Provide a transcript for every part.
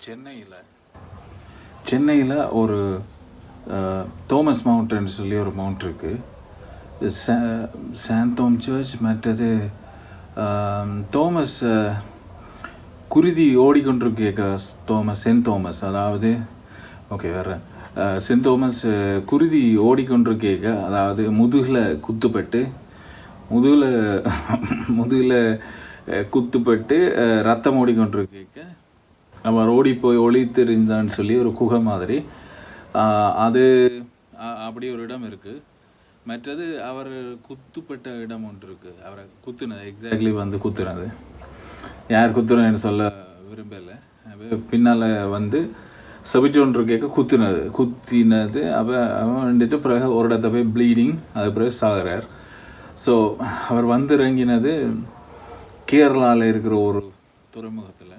சென்னையில் சென்னையில் ஒரு தோமஸ் மவுண்டன் சொல்லி ஒரு மவுண்ட் இருக்குது சாந்தோம் சர்ச் மற்றது தோமஸ் குருதி ஓடிக்கொண்டிருக்க தோமஸ் சென்ட் தோமஸ் அதாவது ஓகே வேறு சென்ட் தோமஸ் குருதி ஓடிக்கொண்டிருக்க அதாவது முதுகில் குத்துப்பட்டு முதுகில் முதுகில் குத்துப்பட்டு ரத்தம் ஓடிக்கொண்டிருக்க நம்ம ஓடி போய் ஒளி தெரிந்தான்னு சொல்லி ஒரு குகை மாதிரி. அது அப்படி ஒரு இடம் இருக்குது மற்றது அவர் குத்துப்பட்ட இடம் ஒன்று இருக்குது அவரை குத்துனது எக்ஸாக்ட்லி வந்து குத்துனது. யார் குத்துறேன்னு சொல்ல விரும்பலை பின்னால் வந்து செபிச்சோன்று கேட்க குத்துனது. குத்தினது அவ அவன் வந்துட்டு பிறகு ஒரு இடத்த போய் ப்ளீடிங் அது பிறகு சாகிறார். ஸோ அவர் வந்து இறங்கினது கேரளாவில் இருக்கிற ஒரு துறைமுகத்தில்.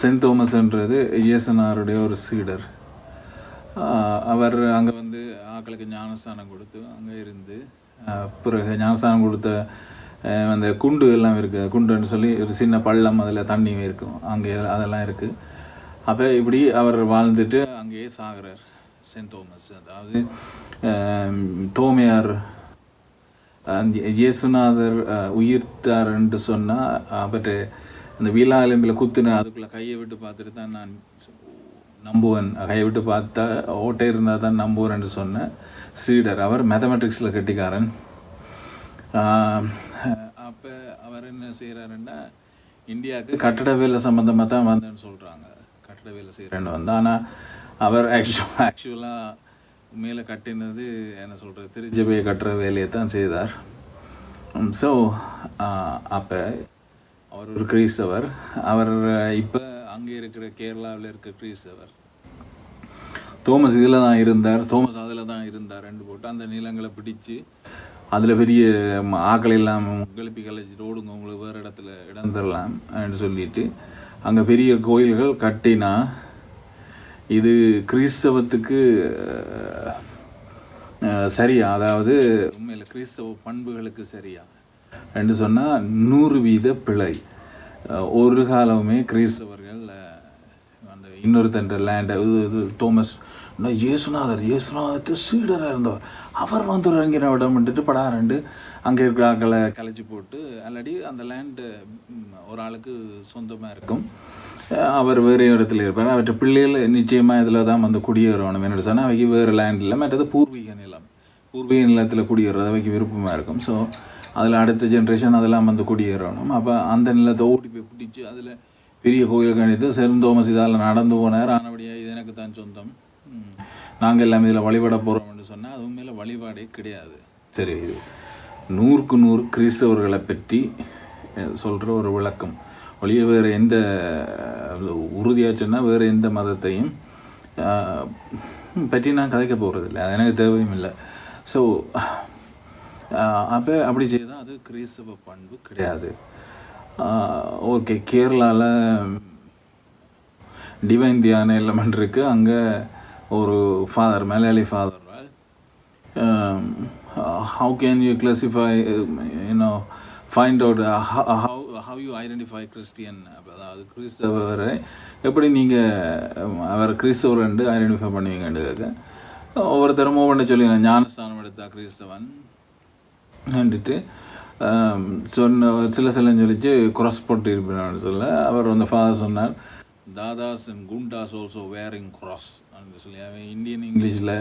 சென்ட் தோமஸ்ன்றது இயேசனாருடைய ஒரு சீடர். அவர் அங்கே வந்து ஆக்களுக்கு ஞானஸ்தானம் கொடுத்து அங்கே இருந்து பிறகு ஞானஸ்தானம் கொடுத்த அந்த குண்டு எல்லாம் இருக்குது குண்டுன்னு சொல்லி ஒரு சின்ன பள்ளம் அதில் தண்ணி இருக்கும். அங்கே அதெல்லாம் இருக்குது அப்போ இப்படி அவர் வாழ்ந்துட்டு அங்கேயே சாகிறார் சென்ட் தோமஸ். அதாவது தோமையார் இயேசுநாதர் உயிர்த்தார் என்று சொன்னால் அவர்கிட்ட அந்த வீலா எலும்பில் குத்துன அதுக்குள்ளே கையை விட்டு பார்த்துட்டு தான் நான் நம்புவேன். கையை விட்டு பார்த்தா ஓட்டை இருந்தால் தான் நம்புவேன்னு சொன்ன சீடர் அவர் மேத்தமெட்டிக்ஸில் கெட்டிக்காரன். அப்போ அவர் என்ன செய்கிறாருன்னா இந்தியாவுக்கு கட்டட வேலை சம்மந்தமாக தான் வந்தேன்னு சொல்கிறாங்க கட்டட வேலை செய்கிறேன்னு வந்து ஆனால் அவர் ஆக்சுவல் ஆக்சுவலாக மேலே கட்டினது என்ன சொல்கிறது திருச்சபையை கட்டுற வேலையை தான் செய்தார் ஸோ அப்போ அவர் ஒரு கிறிஸ்தவர். அவர் இப்போ அங்கே இருக்கிற கேரளாவில் இருக்கிற கிறிஸ்தவர். தோமஸ் இதில் தான் இருந்தார். தோமஸ் அதில் தான் இருந்தார். ரெண்டு போட்டு அந்த நிலங்களை பிடிச்சு அதில் பெரிய ஆக்கள் எல்லாம் கிளப்பி கலைச்சிட்டு ஓடுங்க உங்களுக்கு வேறு இடத்துல இடம் தரலாம் அப்படின்னு சொல்லிட்டு அங்கே பெரிய கோயில்கள் கட்டினா இது கிறிஸ்தவத்துக்கு சரியா? அதாவது உண்மையில் கிறிஸ்தவ பண்புகளுக்கு சரியா? என்று சொன்னால் நூறு வீத பிழை. ஒரு காலமுமே கிறிஸ்தவர்கள் அஹ், அந்த இன்னொருத்தன்ற லேண்டை இது இது தோமஸ் நான் இயேசுநாதர் இயேசுநாதர் சீடராக இருந்தவர். அவர் வந்து இறங்கின இடம் விட்டுட்டு படாரண்டு அங்கே இருக்கிற ஆக்களை கலைச்சி போட்டு ஆல்ரெடி அந்த லேண்டு ஒரு ஆளுக்கு சொந்தமாக இருக்கும். அவர் வேறு இடத்துல இருப்பார். அவற்றை பிள்ளைகள் நிச்சயமாக இதில் தான் வந்து குடியேறணும் என்னோட சொன்னால் அவைக்கு வேறு லேண்ட் இல்லை. மற்றது பூர்வீக நிலம். பூர்வீக நிலத்தில் குடியேறது அவைக்கு விருப்பமாக இருக்கும். ஸோ அதில் அடுத்த ஜென்ரேஷன் அதெல்லாம் வந்து குடியேறணும். அப்போ அந்த நிலத்தை ஓட்டி போய் பிடிச்சி அதில் பெரிய கோயில் கணித்து செருந்தோமஸ் இதால் நடந்து போனார். ஆனபடியாக இது எனக்கு தான் சொந்தம் நாங்கள் எல்லாம் இதில் வழிபட போகிறோம்னு சொன்னால் அது உண்மையில் வழிபாடே கிடையாது. சரி இது நூறுக்கு நூறு கிறிஸ்தவர்களை பற்றி சொல்கிற ஒரு விளக்கம். ஒழிய வேறு எந்த உறுதியாக சொன்னால் வேறு எந்த மதத்தையும் பற்றி நான் கதைக்க போகிறதில்ல அது எனக்கு தேவையும் இல்லை. ஸோ அப்போ அப்படி செய்தால் அது கிறிஸ்தவ பண்பு கிடையாது. ஓகே கேரளாவில் டிவைன் தியான எலமெண்ட் இருக்குது அங்கே ஒரு father Malayali father how can you classify you know find out how how you identify Christian அதாவது கிறிஸ்தவரை எப்படி நீங்கள் அவர் கிறிஸ்தவர் ரெண்டு ஐடென்டிஃபை பண்ணுவீங்கன்னு ஒவ்வொருத்தரும் ஒவ்வொன்று சொல்லி ஞானஸ்தானம் எடுத்தா கிறிஸ்தவன் வந்துட்டு சொன்ன சில சில சொல்லிச்சு குரஸ் போட்டு இருப்பினான்னு சொல்ல. அவர் அந்த ஃபாதர் சொன்னார் dadas and goondas also wearing cross. அப்படின்னு சொல்லி அவன் இந்தியன் இங்கிலீஷில்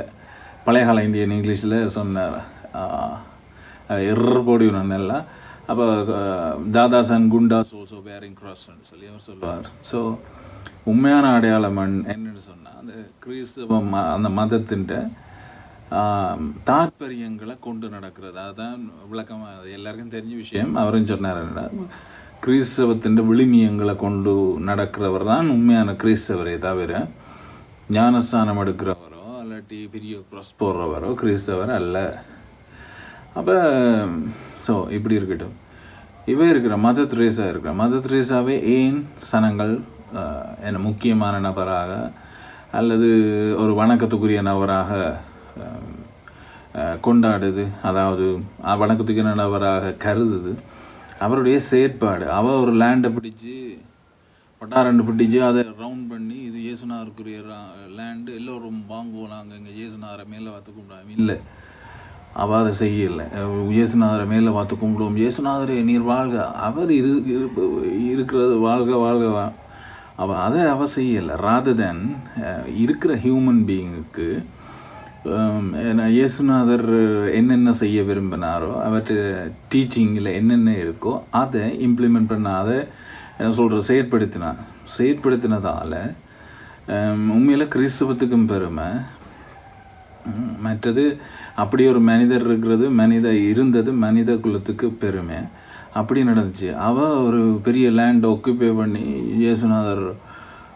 பழைய கால இந்தியன் இங்கிலீஷில் சொன்னார். எர்ற போடி நல்லா. அப்போ dadas and goondas also wearing crossன்னு சொல்லி அவர் சொல்லுவார். ஸோ உண்மையான அடையாளம் என்னன்னு சொன்னால் அந்த கிறிஸ்தவ ம அந்த மதத்தின் தாற்பயங்களை கொண்டு நடக்கிறது. அதுதான் விளக்கமாக அது எல்லாருக்கும் தெரிஞ்ச விஷயம். அவரும் சொன்னார் கிறிஸ்தவத்தின் விழுமியங்களை கொண்டு நடக்கிறவர் தான் உண்மையான கிறிஸ்தவரே தவிர ஞானஸ்தானம் எடுக்கிறவரோ இல்லாட்டி பெரிய க்ரஸ் போடுறவரோ கிறிஸ்தவர் அல்ல. அப்போ ஸோ இப்படி இருக்கட்டும். இவ இருக்கிற மத திரேசா இருக்கிற மத திரேசாவே ஏன் சனங்கள் என்ன முக்கியமான நபராக அல்லது ஒரு வணக்கத்துக்குரிய நபராக கொண்டாடுது. அதாவது வணக்கத்துக்கு நல்லவராக கருதுது. அவருடைய செயற்பாடு அவ ஒரு லேண்டை பிடிச்சி பட்டாரண்டு பிடிச்சு அதை ரவுண்ட் பண்ணி இது இயேசுனாருக்குரிய லேண்டு எல்லோரும் வாங்குவோம் நாங்கள் இங்கே இயேசுனாரை மேலே பார்த்து கும்பிடாம. இல்லை. அவ அதை செய்யலை. இயேசுநாதரை மேலே பார்த்து கும்பிடுவோம். இயேசுநாதரே நீர் வாழ்க. அவர் இரு இருக்கிறது வாழ்க வாழ்க அவள் அவ அதை அவ செய்யலை. ராதர் இருக்கிற ஹியூமன் பீயிங்குக்கு இயேசுநாதர் என்னென்ன செய்ய விரும்பினாரோ அவற்றை டீச்சிங்கில் என்னென்ன இருக்கோ அதை இம்ப்ளிமெண்ட் பண்ண அதை என்ன சொல்கிற செயற்படுத்தினார் செயற்படுத்தினதால் உண்மையில் கிறிஸ்தவத்துக்கும் பெருமை. மற்றது அப்படி ஒரு மனிதர் இருக்கிறது மனித இருந்தது மனித குலத்துக்கு பெருமை. அப்படி நடந்துச்சு. அவள் ஒரு பெரிய லேண்ட் ஒக்குபை பண்ணி இயேசுநாதர்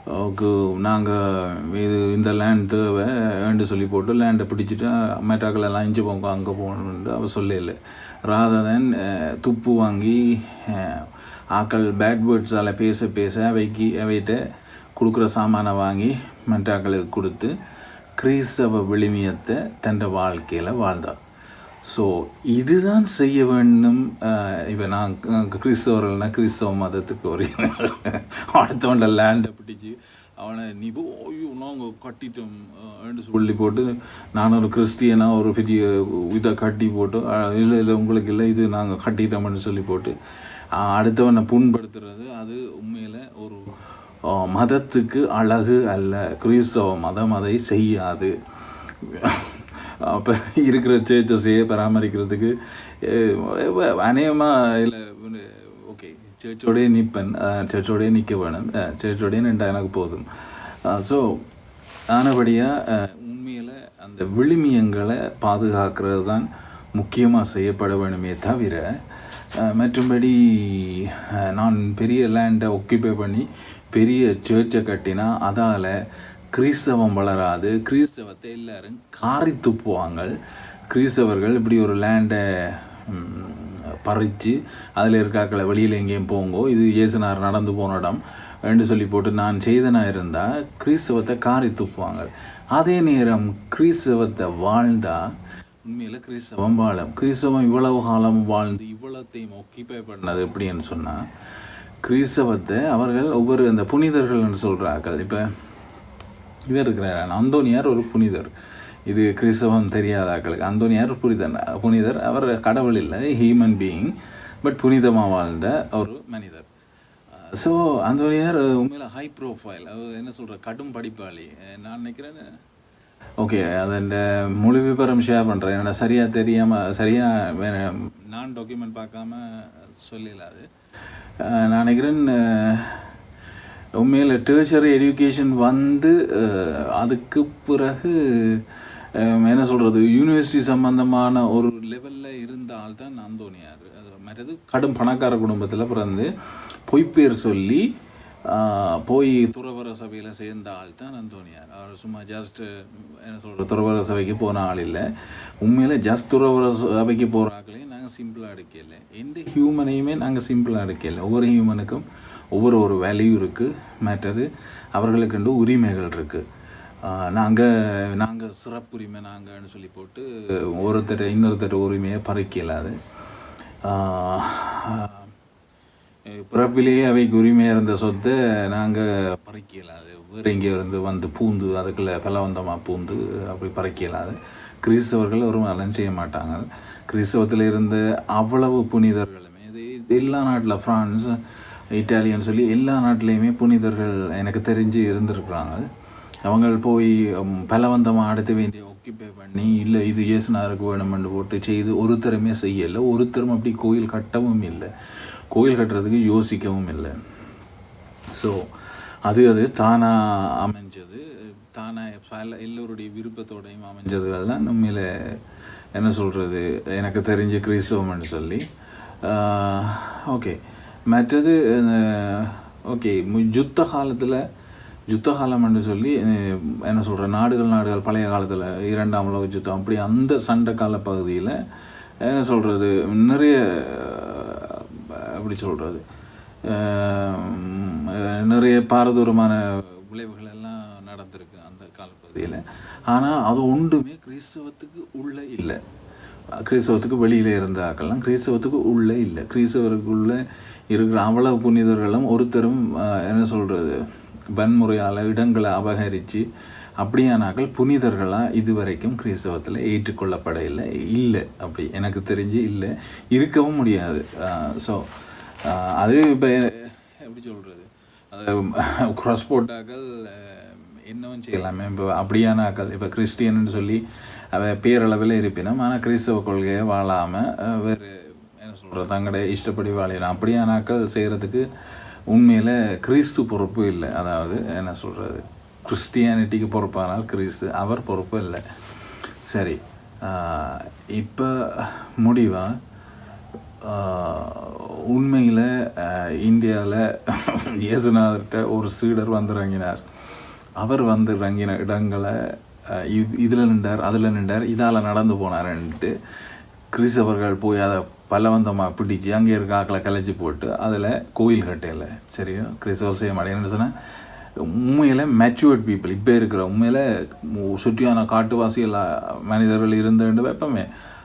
நாங்கள் இது இந்த லேண்ட் தேவை வேண்டு சொல்லி போட்டு லேண்டை பிடிச்சிட்டு மெட்டாக்கள் எல்லாம் இஞ்சி போங்க அங்கே போகணுன்ட்டு அவள் சொல்லல. ராதன் துப்பு வாங்கி ஆக்கள் பேட் பேர்ட்ஸால் பேச பேச அவைக்கு அவைகிட்ட கொடுக்குற சாமானை வாங்கி மெட்டாக்களுக்கு கொடுத்து கிறிஸ்தவ விளிமியத்தை தன் வாழ்க்கையில் வாழ்ந்தார். ஸோ இதுதான் செய்ய வேண்டும் இப்போ நான் கிறிஸ்தவர்கள்னா கிறிஸ்தவ மதத்துக்கு ஒரு அடுத்தவன்ட லேண்டை பிடிச்சி அவனை நீ ஓய்யோ ஐயோ நாங்கள் கட்டிட்டோம் சொல்லி போட்டு நான் ஒரு கிறிஸ்டியனாக ஒரு பெரிய இதை கட்டி போட்டு இல்லை இல்லை உங்களுக்கு இல்லை இது நாங்கள் கட்டிட்டோம்னு சொல்லி போட்டு அடுத்தவனை புண்படுத்துறது அது உண்மையில் ஒரு மதத்துக்கு அழகு அல்ல. கிறிஸ்தவ மதம் அதை செய்யாது. அப்போ இருக்கிற சேர்ச்சஸையே பராமரிக்கிறதுக்கு அநேகமாக இல்லை ஓகே சேர்ச்சோடய நிற்பேன் சேர்ச்சோடய நிற்க வேணும் சேர்ச்சோடய நின்றா எனக்கு போதும். ஸோ ஆனபடியாக உண்மையில் அந்த விழுமியங்களை பாதுகாக்கிறது தான் முக்கியமாக செய்யப்பட வேணுமே தவிர மற்றும்படி நான் பெரிய லேண்டை ஒக்கிபை பண்ணி பெரிய சேர்ச்சை கட்டினா அதால் கிறிஸ்தவம் வளராது கிறிஸ்தவத்தை எல்லாரும் காரி துப்புவாங்க கிறிஸ்தவர்கள் இப்படி ஒரு லேண்டை பறித்து அதில் இருக்காக்களை வெளியில் எங்கேயும் போங்கோ இது இயேசுனார் நடந்து போன இடம் என்று சொல்லி போட்டு நான் செய்தனா இருந்தால் கிறிஸ்தவத்தை காரி துப்புவாங்க அதே நேரம் கிறிஸ்தவத்தை வாழ்ந்தால் உண்மையில் கிறிஸ்தவம் வாழும். கிறிஸ்தவம் இவ்வளவு காலம் வாழ்ந்து இவ்வளோத்தையும் ஒக்கிப்பை பண்ணது எப்படின்னு சொன்னால் கிறிஸ்தவத்தை அவர்கள் ஒவ்வொரு அந்த புனிதர்கள்னு சொல்கிறார்கள் இப்போ இவர் இருக்கிறார் அந்தோனியார் ஒரு புனிதர். இது கிறிஸ்தவம் தெரியாத ஆக்களுக்கு அந்தோனியார் புனிதர் புனிதர் அவர் கடவுள் இல்லை ஹியூமன் பீயிங் பட் புனிதமாக வாழ்ந்த ஒரு மனிதர். ஸோ அந்தோனியார் உண்மையில் ஹை ப்ரோஃபைல் அவர் என்ன சொல்கிற கடும் படிப்பாளி. நான் நினைக்கிறேன் ஓகே அதன் முழு விவரம் ஷேர் பண்ணுறேன் என்னோட சரியாக தெரியாமல் சரியாக நான் டாக்குமெண்ட் பார்க்காம சொல்லலாது அது நான் நினைக்கிறேன் உண்மையில் டேர்ஷரி எஜுகேஷன் வந்து அதுக்கு பிறகு என்ன சொல்கிறது யூனிவர்சிட்டி சம்மந்தமான ஒரு லெவலில் இருந்த ஆள் தான் அந்தோனியார் அது மற்றது கடும் பணக்கார குடும்பத்தில் பிறந்து பொய்ப்பேர் சொல்லி போய் துறவர சபையில் சேர்ந்த ஆள் தான் அந்தோனியார். அவர் சும்மா ஜஸ்ட் என்ன சொல்கிறது துறவர சபைக்கு போன ஆள் இல்லை. உண்மையில் ஜஸ்ட் துறவர சபைக்கு போகிற ஆட்களையும் நாங்கள் சிம்பிளாக எடுக்கல. எந்த ஹியூமனையுமே நாங்கள் சிம்பிளாக எடுக்கல. ஒவ்வொரு ஹியூமனுக்கும் ஒவ்வொரு ஒரு வேல்யூ இருக்குது மற்றது அவர்களுக்குண்டு உரிமைகள் இருக்குது நாங்கள் நாங்கள் சிறப்புரிமை நாங்கள்னு சொல்லி போட்டு ஒருத்தர் இன்னொருத்தர் உரிமையை பறிக்கலாது. பிறப்பிலேயே அவைக்கு உரிமையாக இருந்த சொத்தை நாங்கள் பறிக்கலாது. வேறு எங்கே இருந்து வந்து பூந்து அதுக்குள்ளே பலவந்தமாக பூந்து அப்படி பறிக்கலாது. கிறிஸ்தவர்கள் ஒரு அலன் செய்ய மாட்டாங்க. கிறிஸ்தவத்தில் இருந்த அவ்வளவு புனிதர்களுமே இது எல்லா நாட்டில் ஃப்ரான்ஸ் இட்டாலியன் சொல்லி எல்லா நாட்டிலையுமே புனிதர்கள் எனக்கு தெரிஞ்சு இருந்திருக்கிறாங்க. அவங்க போய் பலவந்தமாக அடுத்த வேண்டிய ஒக்கிப்பை பண்ணி இல்லை இது இயேசுனாருக்கு வேணுமென்று போட்டு செய்து ஒருத்தருமே செய்யலை. ஒருத்தரும் அப்படி கோயில் கட்டவும் இல்லை. கோயில் கட்டுறதுக்கு யோசிக்கவும் இல்லை. ஸோ அது அது தானாக அமைஞ்சது. தானாக பல எல்லோருடைய விருப்பத்தோடையும் அமைஞ்சதுலாம் தான் என்ன சொல்கிறது எனக்கு தெரிஞ்ச கிறிஸ்தவம்னு சொல்லி. ஓகே. மற்றது ஓகே. யுத்த காலத்தில் யுத்த காலம்னு சொல்லி என்ன சொல்கிற நாடுகள் நாடுகள் பழைய காலத்தில் இரண்டாம் உலக யுத்தம் அப்படி அந்த சண்டை கால பகுதியில் என்ன சொல்கிறது நிறைய அப்படி சொல்கிறது நிறைய பாரதூரமான விளைவுகள் எல்லாம் நடந்திருக்கு அந்த காலப்பகுதியில். ஆனால் அது ஒன்றுமே கிறிஸ்தவத்துக்கு உள்ளே இல்லை. கிறிஸ்தவத்துக்கு வெளியில் இருந்த ஆக்கள்லாம் கிறிஸ்தவத்துக்கு உள்ளே இல்லை. கிறிஸ்தவருக்குள்ள இருக்கிற அவ்வளவு புனிதர்களும் ஒருத்தரும் என்ன சொல்கிறது வன்முறையால் இடங்களை அபகரித்து அப்படியானாக்கள் புனிதர்களாக இதுவரைக்கும் கிறிஸ்தவத்தில் ஏற்றுக்கொள்ளப்படையில் இல்லை அப்படி எனக்கு தெரிஞ்சு இல்லை. இருக்கவும் முடியாது. ஸோ அது இப்போ எப்படி சொல்கிறது அது cross போட்டாக்கள் என்னவும் செய்யலாமே. இப்போ அப்படியானாக்கள் இப்போ கிறிஸ்டியன்னு சொல்லி அவ பேரளவில் இருப்பினும் ஆனால் கிறிஸ்தவ கொள்கையை வாழாமல் வேறு என்ன சொல்கிறது தங்களுடைய இஷ்டப்படி வாழலாம் அப்படியானாக்கள் செய்கிறதுக்கு உண்மையில் கிறிஸ்து பொறுப்பு இல்லை. அதாவது என்ன சொல்கிறது கிறிஸ்டியானிட்டிக்கு பொறுப்பானால் கிறிஸ்து அவர் பொறுப்பு இல்லை. சரி இப்போ முடிவாக உண்மையில் இந்தியாவில் இயேசுநாதர்கிட்ட ஒரு சீடர் வந்து இறங்கினார் அவர் வந்து இறங்கின இடங்களை இது இதில் நின்றார் அதில் நின்றார் இதால் நடந்து போனாருன்ட்டு கிறிஸ்தவர்கள் போய் அதை பலவந்தமாக பிடிச்சி அங்கே இருக்க ஆக்களை கலைச்சி போட்டு அதில் கோயில் கட்டையில் சரியா? கிறிஸ்தவர் செய்ய மாட்டேங்குன்னு சொன்னால் உண்மையில் மெச்சுவர்ட் பீப்புள் இப்போ இருக்கிற உண்மையில் சுற்றியான காட்டுவாசிகள் அஹ், மனிதர்கள் இருந்துட்டு வெப்பமே.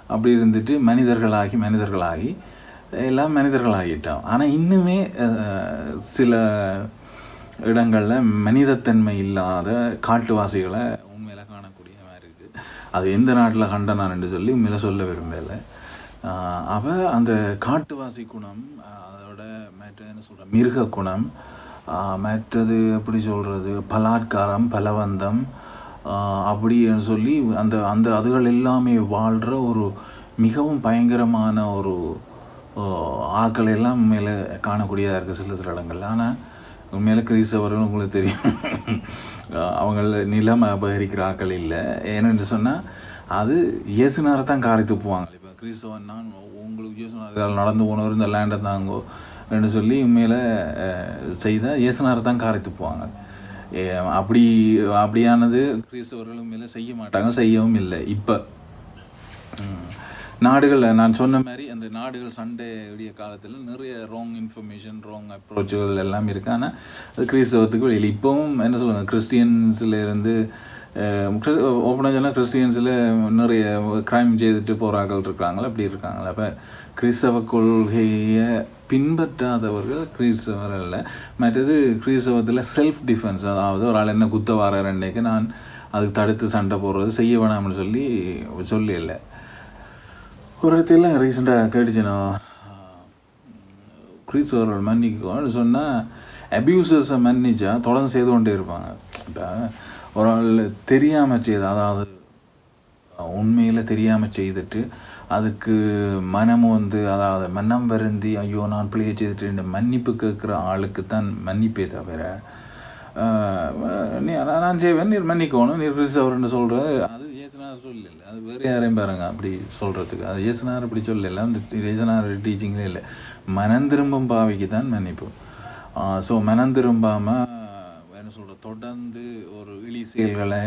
அப்படி இருந்துட்டு மனிதர்களாகி மனிதர்களாகி எல்லாம் மனிதர்களாகிட்டோம் ஆனால் இன்னுமே சில இடங்களில் மனிதத்தன்மை இல்லாத காட்டுவாசிகளை உண்மையில காணக்கூடிய மாதிரி இருக்குது அது எந்த நாட்டில் கண்டனான்னு சொல்லி உண்மையில் சொல்ல விரும்பலை. அவ அந்த காட்டுவாசி குணம் அதோட மற்ற என்ன சொல்கிற மிருக குணம் மற்றது எப்படி சொல்கிறது பலாத்காரம் பலவந்தம் அப்படின்னு சொல்லி அந்த அந்த அதுகள் எல்லாமே வாழ்கிற ஒரு மிகவும் பயங்கரமான ஒரு ஆக்கள் எல்லாம் உண்மையில காணக்கூடியதாக இருக்குது சில சில இடங்கள்ல. ஆனால் உண்மையில கிறிஸ்தவர்கள் உங்களுக்கு தெரியும். அவங்கள நிலம் அபகரிக்கிற ஆட்கள் இல்லை. ஏன்னு சொன்னால் அது இயேசுனாரை தான் காரை துப்புவாங்க இப்போ கிறிஸ்தவன் நான் உங்களுக்கு இயேசுனார் நடந்து போனவர் இந்த லேண்டை தாங்கோ என்று சொல்லி உண்மையில் செய்தால் இயேசுனாரை தான் காரை துப்புவாங்க அப்படி அப்படியானது கிறிஸ்தவர்கள் உண்மையில செய்ய மாட்டாங்க செய்யவும் இல்லை. இப்போ நாடுகளில் நான் சொன்ன மாதிரி அந்த நாடுகள் சண்டை உடைய காலத்தில் நிறைய ராங் இன்ஃபர்மேஷன் ராங் அப்ரோச்சுகள் எல்லாம் இருக்குது ஆனால் அது கிறிஸ்தவத்துக்கு வெளியில். இப்போவும் என்ன சொல்லுவாங்க? கிறிஸ்டியன்ஸில் இருந்து ஓப்பனாக சொன்னால் கிறிஸ்டியன்ஸில் நிறைய க்ரைம் செய்துட்டு போகிறார்கள் இருக்காங்களா? அப்படி இருக்காங்களா? அப்போ கிறிஸ்தவ கொள்கையை பின்பற்றாதவர்கள் கிறிஸ்தவர் இல்லை மற்றது கிறிஸ்தவத்தில் செல்ஃப் டிஃபென்ஸ் அதாவது ஒரு ஆள் என்ன குத்த வர நான் அதுக்கு தடுத்து சண்டை போடுறது செய்ய வேணாம்னு சொல்லி சொல்லி இல்லை ஒரு இடத்துல ரீசெண்டாக கேட்டுச்சுன்னா கிறிஸ்தவர்கள் மன்னிக்கோன்னு சொன்னால் அபியூசர்ஸை மன்னிச்சா தொடர்ந்து செய்து கொண்டே இருப்பாங்க. இப்போ ஒரு ஆள் தெரியாமல் செய்து அதாவது உண்மையில் தெரியாமல் செய்துட்டு அதுக்கு மனம் வந்து அதாவது மனம் வருந்தி ஐயோ நான் பிள்ளையை செய்துட்டு மன்னிப்பு கேட்குற ஆளுக்கு தான் மன்னிப்பே தவிர ஆஹ் நீ நான் நான் செய்வேன் நீர் மன்னிக்கணும் நீர் கிறிஸ்தவர்னு சொல்கிறது அது இயேசுனார் சொல்லல அது வேறு யாரையும் பாருங்க அப்படி சொல்கிறதுக்கு அது இயேசுனார் அப்படி சொல்லல அந்த இயேசுனார் டீச்சிங்லே இல்லை. மனம் திரும்பும் பாவிக்கு தான் மன்னிப்பு ஸோ மனம் திரும்பாமல் என்ன சொல்கிற தொடர்ந்து ஒரு இழி செயல்களை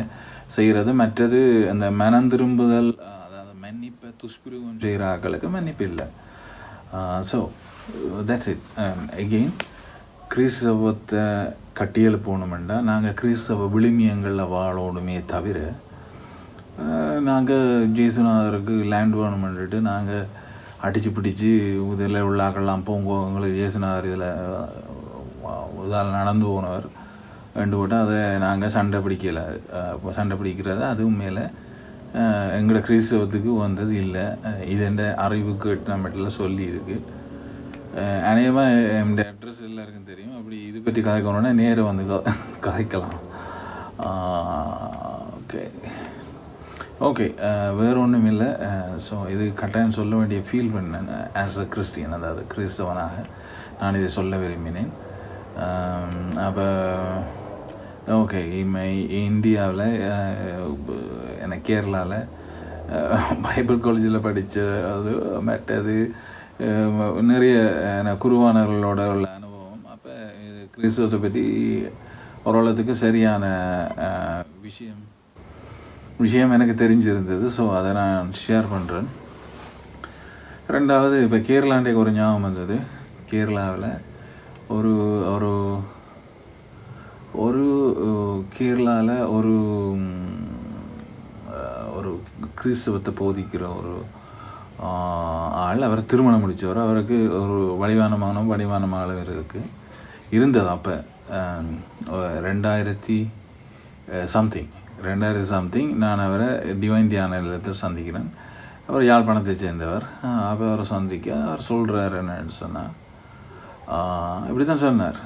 செய்கிறது மற்றது அந்த மனம் திரும்புதல் அதாவது மன்னிப்பை துஷ்பிரயோகம் செய்கிற ஆக்களுக்கு மன்னிப்பு இல்லை. ஸோ தட்ஸ் இட் எகெயின் கிறிஸ்தவத்தை கட்டியெழுப்பணுமெண்டா நாங்கள் கிறிஸ்தவ விழுமியங்களில் வாழோடுமே தவிர நாங்கள் ஜேசுநாதருக்கு லேண்ட் வேணுமென்ட்டு நாங்கள் அடித்து பிடிச்சி இதில் உள்ளாக்கெல்லாம் போங்க உங்களுக்கு ஜேசுநாதர் இதில் இதால் நடந்து போனவர். ரெண்டு போட்டு அதை நாங்கள் சண்டை பிடிக்கலை. இப்போ சண்டை பிடிக்கிறது அதுவும் மேலே எங்களோட கிறிஸ்தவத்துக்கு வந்தது இல்லை. இது எந்த அறிவுக்கு எட்டின சொல்லி இருக்கு. அநேகமாக என்னுடைய அட்ரஸ் எல்லாருக்கும் தெரியும். அப்படி இது பற்றி கதைக்கணுன்னா நேரம் வந்து கதைக்கலாம் ஓகே. ஓகே uh, வேறு ஒன்றும் இல்லை. ஸோ uh, இது கட்டாயம் சொல்ல வேண்டிய ஃபீல் பண்ணேன் ஆஸ் அ கிறிஸ்டியன் அதாவது கிறிஸ்தவனாக நான் இதை சொல்ல விரும்பினேன். Um, அப்போ ஓகே இம்மை இந்தியாவில் uh, என்ன கேரளாவில் பைபிள் காலேஜில் படித்த அது மற்றது um, நிறைய என்ன குருவானர்களோட உள்ள அனுபவம். அப்போ கிறிஸ்தவத்தை பற்றி ஓரளவுக்கு சரியான விஷயம். விஷயம் எனக்கு தெரிஞ்சிருந்தது ஸோ அதை நான் ஷேர் பண்ணுறேன் ரெண்டாவது இப்போ கேரளாண்டே ஒரு ஞாபகம் வந்தது. கேரளாவில் ஒரு ஒரு ஒரு கேரளாவில் ஒரு ஒரு கிறிஸ்தவத்தை போதிக்கிற ஒரு ஆள். அவர் திருமணம் முடித்தவர் அவருக்கு ஒரு வடிவான மகனும் வடிவான மகளும் இருக்குது இருந்தது அப்போ ரெண்டாயிரத்தி சம்திங் ரெண்டாயிரத்தி சம்திங் நான் அவரை டிவைன் தியான நிலையத்தில் சந்திக்கிறேன். அவர் யாழ்ப்பாணத்தை சேர்ந்தவர். அப்போ அவரை சந்திக்க அவர் சொல்கிறார் என்னன்னு சொன்னால் இப்படி தான் சொன்னார்.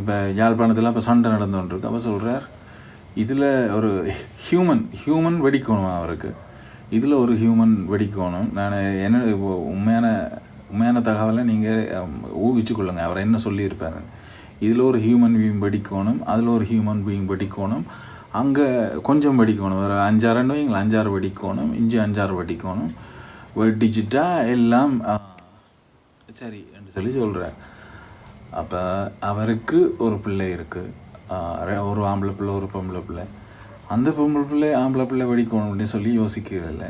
இப்போ யாழ்ப்பாணத்தில் இப்போ சண்டை நடந்துகிட்ருக்கு அப்போ சொல்கிறார் இதில் ஒரு ஹியூமன் ஹியூமன் வெடிக்கணும் அவருக்கு? இதில் ஒரு ஹியூமன் வெடிக்கணும். நான் என்ன இப்போ உண்மையான உண்மையான தகவலை நீங்கள் ஊகிச்சு கொள்ளுங்கள் அவர் என்ன சொல்லியிருப்பாருன்னு. இதில் ஒரு ஹியூமன் பீயிங் படிக்கணும் அதில் ஒரு ஹியூமன் பீயிங் படிக்கணும் அங்கே கொஞ்சம் படிக்கணும் ஒரு அஞ்சாறுன்னு எங்களை அஞ்சாறு படிக்கணும் இஞ்சி அஞ்சாறு படிக்கணும். வெடிச்சிட்டா எல்லாம் சரி என்று சொல்லி சொல்கிறேன் அப்போ அவருக்கு ஒரு பிள்ளை இருக்குது ஒரு ஆம்பளை பிள்ளை ஒரு பொம்பளை பிள்ளை. அந்த பொம்பளை பிள்ளை ஆம்பளை பிள்ளை வெடிக்கணும் அப்படின்னு சொல்லி யோசிக்கிறதில்ல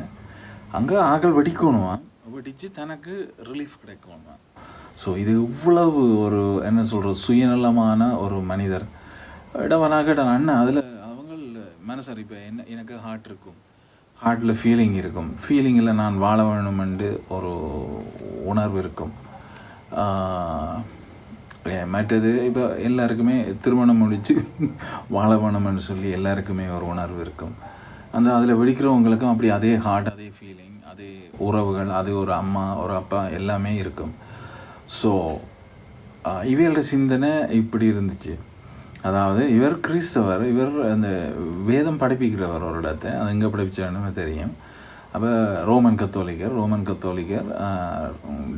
அங்கே ஆக்கள் வெடிக்கணுமா வெடித்து தனக்கு ரிலீஃப் கிடைக்கணுமா? ஸோ இது இவ்வளவு ஒரு என்ன சொல்கிறது சுயநலமான ஒரு மனிதர். இடவனா கேட்டான் அண்ணா அதில் அவங்க மனசார் இப்போ என்ன எனக்கு ஹார்ட் இருக்கும். ஹார்ட்டில் ஃபீலிங் இருக்கும். ஃபீலிங்கில் நான் வாழ வேணுமென்று ஒரு உணர்வு இருக்கும். மற்றது இப்போ எல்லாருக்குமே திருமணம் முடித்து வாழ வேணும்னு சொல்லி எல்லாருக்குமே ஒரு உணர்வு இருக்கும். அந்த அதில் வெடிக்கிறவங்களுக்கும் அப்படி அதே ஹார்ட் அதே ஃபீலிங் அதே உறவுகள் அது ஒரு அம்மா ஒரு அப்பா எல்லாமே இருக்கும். ஸோ இவரோட சிந்தனை இப்படி இருந்துச்சு. அதாவது இவர் கிறிஸ்தவர் இவர் அந்த வேதம் படிப்பிக்கிறவர் ஒரு இடத்தை அது எங்கே படிப்பிச்சாருன்னு தெரியும். அப்போ ரோமன் கத்தோலிக்கர் ரோமன் கத்தோலிக்கர்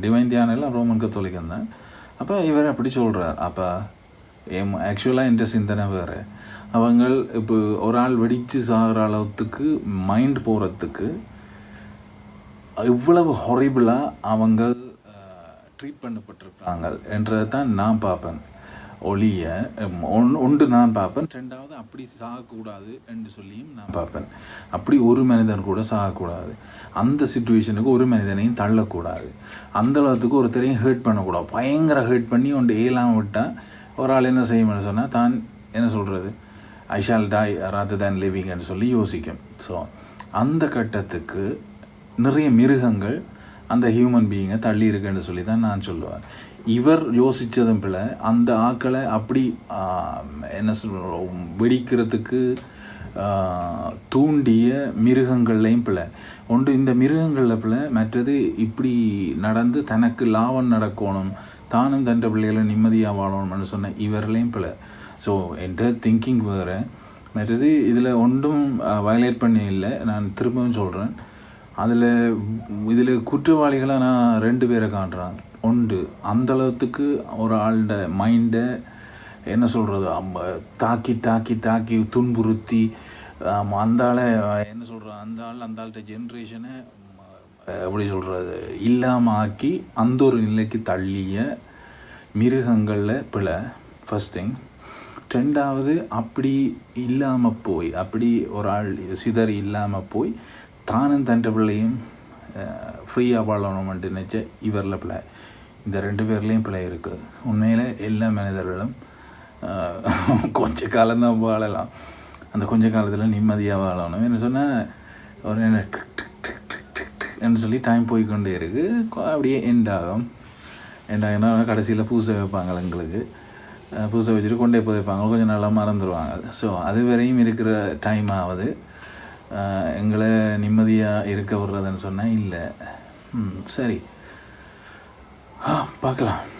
டிவைன் தியானம் ரோமன் கத்தோலிக்கன் தான். அப்போ இவர் அப்படி சொல்கிறார் அப்போ எம் ஆக்சுவலாக என்ற சிந்தனை வேறு. அவங்கள் இப்போ ஒரு ஆள் வெடித்து சாகிற அளவுக்கு மைண்ட் போகிறதுக்கு இவ்வளவு ஹொரிபிளாக அவங்க ட்ரீட் பண்ணப்பட்டிருக்காங்க என்றதை தான் நான் பார்ப்பேன். ஒளிய ஒன்- ஒன்று நான் பார்ப்பேன். ரெண்டாவது அப்படி சாகக்கூடாது என்று சொல்லியும் நான் பார்ப்பேன். அப்படி ஒரு மனிதன் கூட சாகக்கூடாது. அந்த சுச்சுவேஷனுக்கு ஒரு மனிதனையும் தள்ளக்கூடாது. அந்த அளவுக்கு ஒருத்தரையும் ஹேர்ட் பண்ணக்கூடாது. பயங்கர ஹேர்ட் பண்ணி ஒன்று ஏலாமல் விட்டால் ஒரு ஆள் என்ன செய்யணும்னு சொன்னால் தான் என்ன சொல்கிறது I shall toy rather than லிவிங்னு சொல்லி யோசிக்கும். ஸோ அந்த கட்டத்துக்கு நிறைய மிருகங்கள் அந்த ஹியூமன் பீயிங்கை தள்ளி இருக்குன்னு சொல்லி தான் நான் சொல்லுவேன். இவர் யோசித்ததும் பிள்ளை அந்த ஆக்களை அப்படி என்ன சொல்கிறோம் வெடிக்கிறதுக்கு தூண்டிய மிருகங்கள்லையும் பிள்ளை ஒன்று இந்த மிருகங்களில் பிள்ளை மற்றது இப்படி நடந்து தனக்கு லாபம் நடக்கணும் தானும் தன்ற பிள்ளைகளும் நிம்மதியாக வாழணும்னு சொன்ன இவர்லேயும் பிள்ளை ஸோ என்கிட்ட திங்கிங் வேறு. மற்றது இதில் ஒன்றும் வயலேட் பண்ணி இல்லை. நான் திரும்பவும் சொல்கிறேன் அதில் இதில் குற்றவாளிகளை நான் ரெண்டு பேரை காட்டுறேன் உண்டு அந்தளவுக்கு ஒரு ஆளோட மைண்டை என்ன சொல்கிறது தாக்கி தாக்கி தாக்கி துன்புறுத்தி அந்த ஆளை என்ன சொல்கிறது அந்த ஆள் அந்த ஆள்கிட்ட ஜென்ரேஷனை எப்படி சொல்கிறது இல்லாமல் ஆக்கி அந்த ஒரு நிலைக்கு தள்ளிய மிருகங்களில் பிழை ஃபஸ்ட் திங் ரெண்டாவது அப்படி இல்லாமல் போய் அப்படி ஒரு ஆள் சிதறி இல்லாமல் போய் தானும் தன் பிள்ளையும் ஃப்ரீயாக வாழணும்னு நினச்ச இவரில் பிள்ளை இந்த ரெண்டு பேர்லேயும் பிள்ளை இருக்குது உண்மையில் எல்லா மனிதர்களும் கொஞ்ச காலம்தான் வாழலாம். அந்த கொஞ்ச காலத்தில் நிம்மதியாக வாழணும். என்ன சொன்னால் ஒரு என்ன சொல்லி டைம் போய்க்கொண்டே இருக்குது அப்படியே எண்ட் ஆகும். எண்ட் ஆகினா கடைசியில் பூசை வைப்பாங்க எங்களுக்கு. பூசை வச்சுட்டு கொண்டே போய் வைப்பாங்க கொஞ்சம் நல்லா மறந்துடுவாங்க ஸோ அது வரையும் இருக்கிற டைம் ஆகுது எங்களை நிம்மதியாக இருக்க விடுறதுன்னு சொன்னேன். இல்லை. ம் சரி. ஆ பார்க்கலாம்.